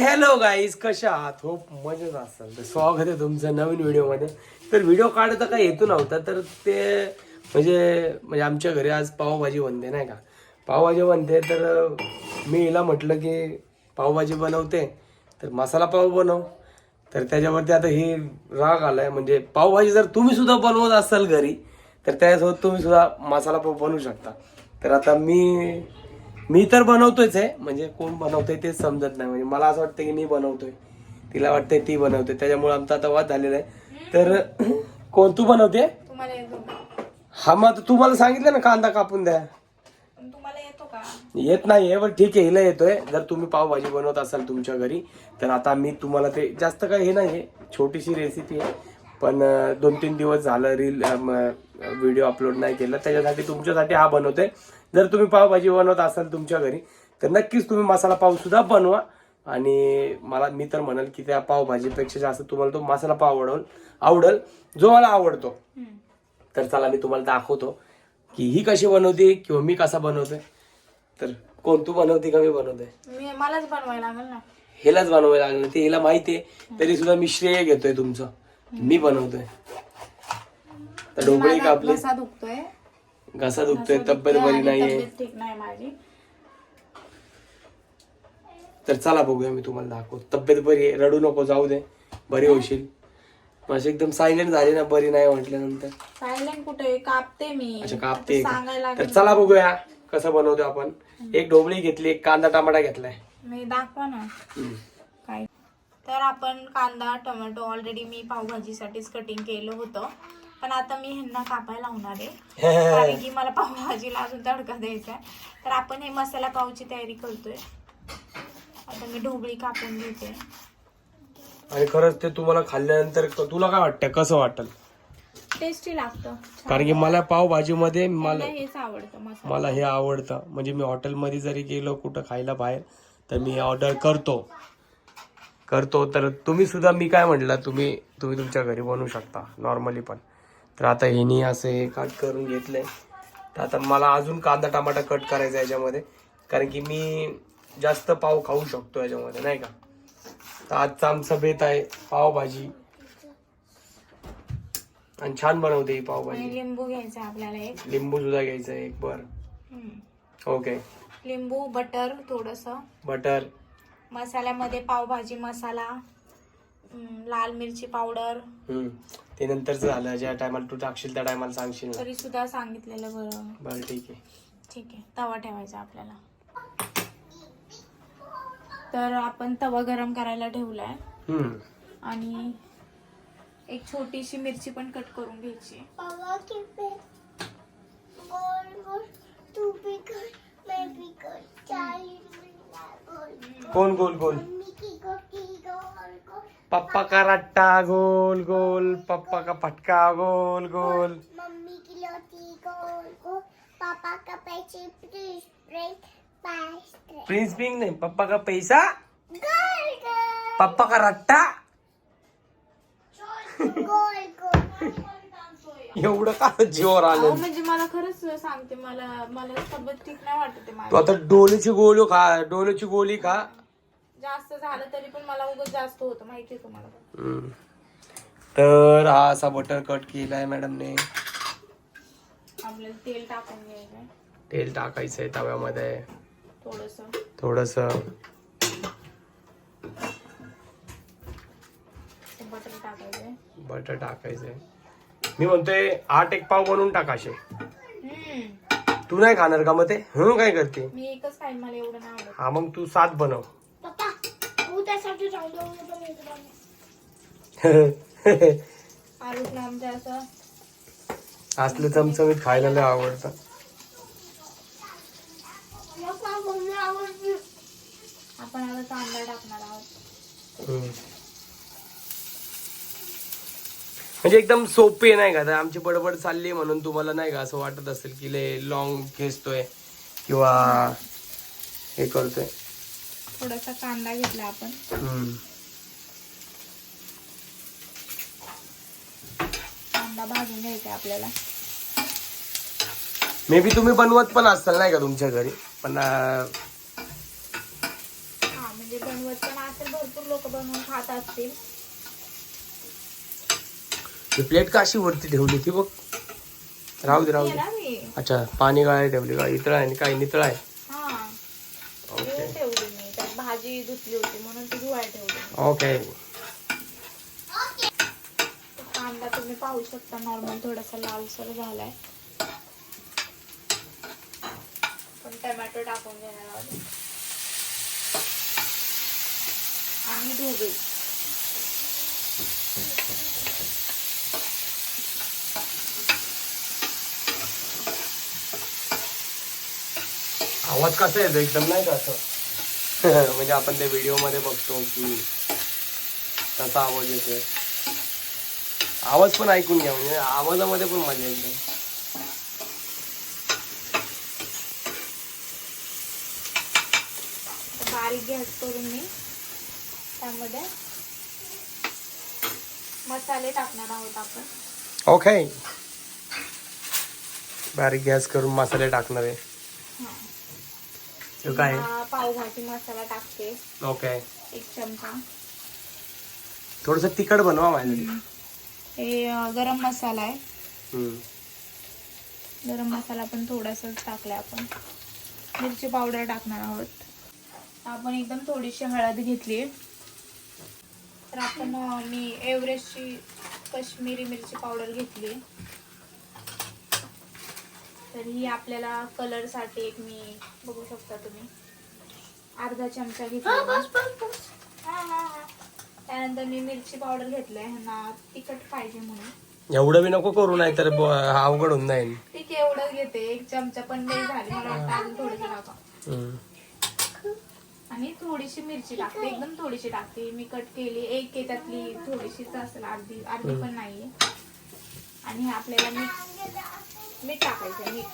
Hello guys कशा आहात? हो मजेत असाल. तर स्वागत आहे तुमचं नवीन व्हिडिओमध्ये. तर व्हिडिओ काढता काही हेतू नव्हता तर ते म्हणजे म्हणजे आमच्या घरी आज पावभाजी बनते नाही का? पावभाजी बनते तर मी हिला म्हटलं की पावभाजी बनवते तर मसाला पाव बनव. तर त्याच्यावरती आता ही राग आलाय म्हणजे पावभाजी जर तुम्ही सुद्धा बनवत असाल घरी तर त्याच्यासोबत तुम्ही सुद्धा मसाला पाव बनवू शकता. तर आता मी मी तर बनवतोयच आहे. म्हणजे कोण बनवतोय तेच समजत नाही. म्हणजे मला असं वाटतं की मी बनवतोय. तिला वाटतंय ती बनवते त्याच्यामुळे आमचा आता वाद झालेला आहे. तर कोण? तू बनवते तुम्हाला येतो का? हा मग आता तुम्हाला सांगितलं ना कांदा कापून द्या. पण तुम्हाला येतो का? येत नाही पण ठीक आहे हिला येतोय. जर तुम्ही पावभाजी बनवत असाल तुमच्या घरी तर आता मी तुम्हाला ते जास्त काही हे नाही छोटीशी रेसिपी आहे. पण दोन तीन दिवस झालं रील व्हिडिओ अपलोड नाही केलं. त्याच्यासाठी तुमच्यासाठी हा बनवतोय. जर तुम्ही पावभाजी बनवत असाल तुमच्या घरी तर नक्कीच तुम्ही मसाला पाव सुद्धा बनवा. आणि मला मी तर म्हणेल की त्या पावभाजीपेक्षा जास्त तुम्हाला तो मसाला पाव आवडल आवडल जो मला आवडतो. तर चला मी तुम्हाला दाखवतो की ही कशी बनवते किंवा मी कसा बनवतोय तर कोण तू बनवते का मी बनवतोय मी मलाच बनवायला लागेल ना. हिलाच बनवायला लागलं ते हिला माहिती आहे. तरी सुद्धा मी श्रेय घेतोय तुमचं. मी बनवतोय. तर ढोबळी कापली. दुखतोय. घसा दुखतोय तब्येत बरी नाहीये. तब्येत ठीक नाही माझी. तर चला बघूया मी तुम्हाला दाखवतो. तब्येत बरी आहे रडू नको जाऊ दे. बरी होशील. माझी एकदम सायलेंट झाली ना बरी नाही म्हटल्यानंतर. सायलेंट कुठे? कापते मी. अच्छा कापते? सांगायला तर चला बघूया कसं बनवतो आपण. एक ढोबळी घेतली एक कांदा टमाटा घेतलाय. मी दाखवा ना. काय? तर आपण कांदा टोमॅटो ऑलरेडी मी पावभाजीसाठीच कटिंग केलं होतं. पण आता मी ह्यांना कापायला लावणार आहे. कारण की मला पावभाजीला अजून तडका द्यायचा आहे. तर आपण हे मसाला पावची तयारी करतोय. आता मी ढोबळी कापून घेते. आणि खरंच ते तुम्हाला खाल्ल्यानंतर क- तुला काय वाटतं? कसं वाटल? टेस्टी लागतं. कारण की मला पावभाजीमध्ये मला मला हेच आवडतं मसाला. मला हे आवडतं. म्हणजे मी हॉटेलमध्ये जरी गेलो कुठं खायला बाहेर तर मी ऑर्डर करतो. करतो. तर तुम्ही सुद्धा मी काय म्हटलं तुम्ही तुम्ही तुमच्या घरी बनवू शकता. नॉर्मली पण. तर आता हेनी असं हे कट करून घेतलंय. तर आता मला अजून कांदा टमाटा कट करायचा याच्यामध्ये. कारण की मी जास्त पाव खाऊ शकतो याच्यामध्ये नाही का? तर आजचा आमचा बेत आहे पावभाजी. आणि छान बनवते ही पावभाजी. लिंबू घ्यायचा आपल्याला एक. लिंबू सुद्धा घ्यायचं आहे एक बर. ओके. लिंबू बटर थोडस. बटर. मसाल्यामध्ये पावभाजी मसाला. लाल मिरची पावडर. हम्म ते नंतरच झालं ज्या टायमाला तू टाकशील त्या टायमाला सांगशील. ना तरी सुद्धा सांगितलेलं बरं. बरं ठीक आहे. ठीक आहे तवा ठेवायचा आपल्याला. तर आपण तवा गरम करायला ठेवलाय. हम्म. आणि एक छोटीशी मिरची पण कट करून घ्यायची. कोण गोल गोल. पप्पा का रट्टा गोल गोल पप्पा का फटका गोल गोल Mummy की लोटी गोल गोल. Papa का पैसे fast. पिंग नाही पप्पा का पैसा गोल गोल. पप्पा का रट्टा गोल गोल. एवढं का आलं म्हणजे मला खरंच सांगते मला मला तब्येत ठीक नाही वाटत आहे तू आता डोलीची गोळी खा डोलीची गोळी खा जास्त झालं तरी पण मला जास्त होतं माहिती आहे तुम्हाला. हम्म. तर हा असा बटर कट केलाय मॅडमने आपल्याला तेल टाकून घ्यायचं तेल टाकायचंय तव्यामध्ये. थोडस. थोडस. बटर टाकायचंय. बटर टाकायचंय. मी म्हणतोय आठ एक पाव बनवून टाकाशे हम्म. तू नाही खाणार का मग ते? हं काय करते? मी एकच खाईन मला एवढं नाही आवडत. हा मग तू सात बनव. दे उद्या पण येतो आम्ही. आलूला आमच्या असं. असलं चमचमीत खायला लय आवडतं. आपण आता कांदा टाकणार आहोत. हम्म. म्हणजे एकदम सोपे नाही का? तर आमची बडबड चालली म्हणून तुम्हाला नाही का असं वाटत असेल की लय लॉंग खेचतोय किंवा हे करतोय. थोडासा कांदा घेतला आपण. हम्म. कांदा भाजून घ्यायचा आपल्याला. मे बी तुम्ही बनवत पण असाल नाही का तुमच्या घरी? पण हा म्हणजे बनवत पण असेल भरपूर लोक बनवून खात असतील. ही प्लेट का अशी वरती ठेवली ती बघ. राहू दे राहू दे. अच्छा पाणी गाळायला ठेवली का इतळा आहे आणि काय नितळा आहे. भाजी धुतली होती म्हणून ती धुवायला ठेवली. ओके कांदा तुम्ही पाहू शकता नॉर्मल थोडासा लालसर झालाय. पण टमॅटो टाकून घेणार आहोत. आणि ढोबळी आवाज़ कसा येतो एकदम नाही का असं? म्हणजे आपण ते व्हिडिओमध्ये बघतो की कसा आवाज येतोय. आवाज पण ऐकून घ्या म्हणजे आवाजामध्ये पण मजा येते. बारीक गॅस करून मी त्यामध्ये मसाले टाकणार आहोत आपण. ओके बारीक गॅस करून मसाले टाकणार आहे. काय? हा पावभाजी मसाला टाकते. ओके. एक चमचा. थोडस तिखट बनवा माझ्यासाठी. हे अं, गरम मसाला आहे. हम्म. गरम मसाला पण थोडासाच टाकलाय आपण. मिरची पावडर टाकणार आहोत. आपण एकदम थोडीशी हळद घेतली. तर आपण अं, मी एव्हरेस्टची कश्मीरी मिरची पावडर घेतली. तर ही आपल्याला कलरसाठी एक मी बघू शकता तुम्ही. अर्धा चमचा घेतला त्यानंतर मी मिरची पावडर घेतलंय. ह्यांना तिखट पाहिजे म्हणून. एवढं बी नको करू नाही तर अवघड होऊन जाईल. ठीक आहे एवढं घेते? एक चमचा पण नाही झाली. मला वाटतं अजून थोडीशी टाका. आणि थोडीशी मिरची टाकते. एकदम थोडीशी टाकते. मी कट केली. एक आहे त्यातली थोडीशीच असेल. अर्धी अर्धी पण नाहीये. आणि आपल्याला मीठ मीठ टाकायचं मीठ.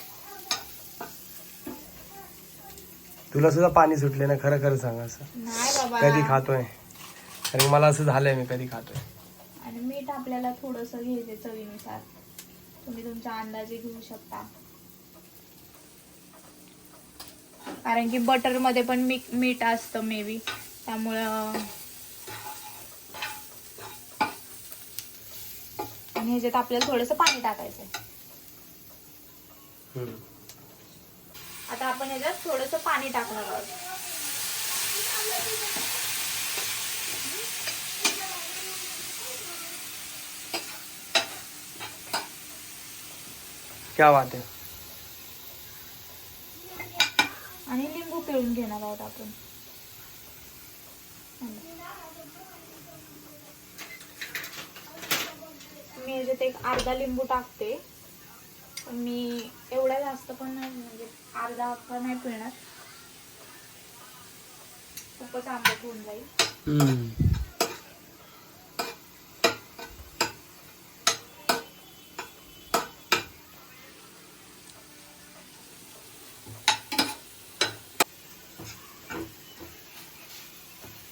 तुला सुद्धा पाणी सुटले ना खरं खरं सांग असं. नाही बाबा. कधी खातोय? कारण मला असं झालंय मी कधी खातोय. आणि मीठ आपल्याला थोडस घ्यायचं चवीनुसार. तुम्ही तुमच्या अंदाजे घेऊ शकता. कारण की बटरमध्ये पण मीठ मीठ असतं मे बी त्यामुळं आणि ह्याच्यात आपल्याला थोडस पाणी टाकायचंय. हम्म. आता आपण ह्याच्यात थोडस पाणी टाकणार आहोत. क्या बात आहे आणि लिंबू पिळून घेणार आहोत आपण. मी ह्याच्यात एक अर्धा लिंबू टाकते. मी एवढा जास्त पण नाही म्हणजे अर्धा पण नाही पिळणार खूपच आंबट होऊन जाईल.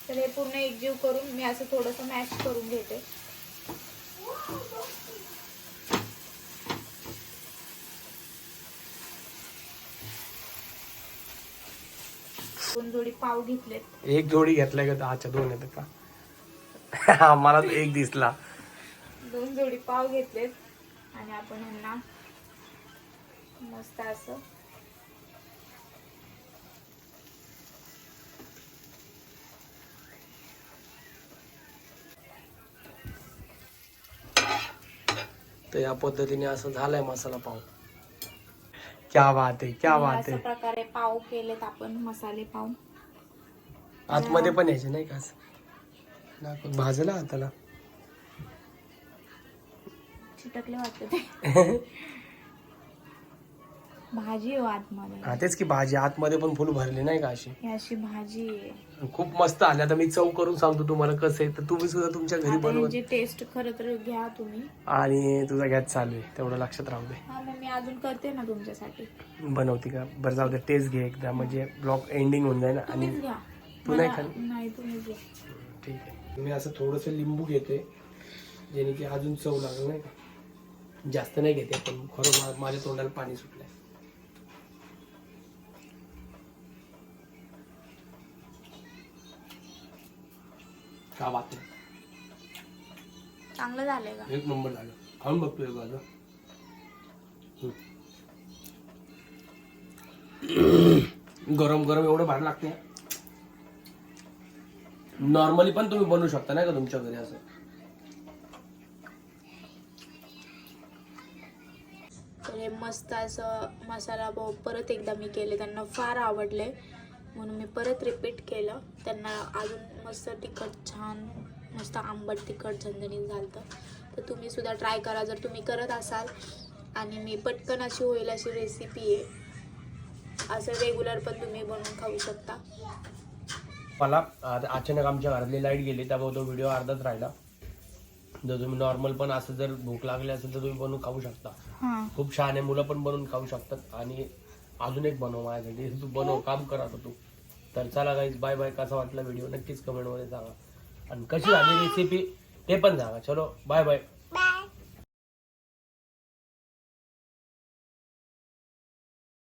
तर हे पूर्ण एकजीव करून मी असं थोडंसं मॅश करून घेते. दोन जोडी पाव घेतलेत. एक जोडी घेतलाय का अच्छा दोन येतं का? मला तर एक दिसला. दोन जोडी पाव घेतलेत. आणि आपण यांना मस्त असं तर या पद्धतीने असं झालंय मसाला पाव. क्या बात आहे क्या बात अशा आहे. प्रकारे पाव केलेत आपण मसाले पाव. आतमध्ये पण यायचे नाही का असं? दाखव. भाजला हाताला. चिटकले वाटतं ते. भाजी हो आतमध्ये. हा तेच की भाजी आतमध्ये पण फुल भरली नाही का अशी? ही अशी भाजी आहे. खूप मस्त आली आता मी चव करून सांगतो तुम्हाला कसं आहे. तर तुम्ही सुद्धा तुमच्या घरी आता टेस्ट खरं तर घ्या तुम्ही. आणि तुझा गॅस चालू आहे. तेवढं लक्षात राहू दे. हा मग मी अजून करते ना तुमच्यासाठी. बनवते का? बरं जाऊ दे. टेस्ट घे एकदा. म्हणजे ब्लॉग एंडिंग होऊन जाईल आणि तुम्हीच घ्या. तू नाही मला-? नाही तुम्हीच घ्या. ठीक आहे. मी असं थोडंसं लिंबू घेते जेणे की अजून चव लागलं नाही का? जास्त नाही घेते पण खरं मा- माझ्या तोंडाला पाणी सुटलंय. बात आहे चांगलं झालंय का एक नंबर झालं. खाऊन बघतोय माझं गरम गरम एवढं भारी लागते. नॉर्मली पण तुम्ही बनवू शकता नाही का तुमच्या घरी असं? तर हे मस्त असं मसाला पाव परत एकदा मी केले त्यांना फार आवडले. म्हणून मी परत रिपीट केलं. त्यांना अजून मस्त तिखट छान मस्त आंबट तिखट झणझणीत झालं तर तुम्ही सुद्धा ट्राय करा जर तुम्ही करत असाल. आणि मी पटकन अशी होईल अशी रेसिपी आहे. असं रेग्युलर पण तुम्ही बनवून खाऊ शकता. मला आता अचानक आमच्या घरातली लाइट गेली त्यामुळे तो व्हिडिओ अर्धाच राहिला. जर तुम्ही नॉर्मल पण असं जर भूक लागली असेल तर तुम्ही बनवून खाऊ शकता. हां. खूप छान आहे मुलं पण बनवून खाऊ शकतात. आणि अजून एक बनव माझ्यासाठी. तू बनव काम कर आता तू. तर चला गाईज बाय बाय कसा वाटला व्हिडिओ नक्कीच कमेंटमध्ये सांगा. आणि कशी झाली रेसिपी ते पण सांगा. चलो बाय बाय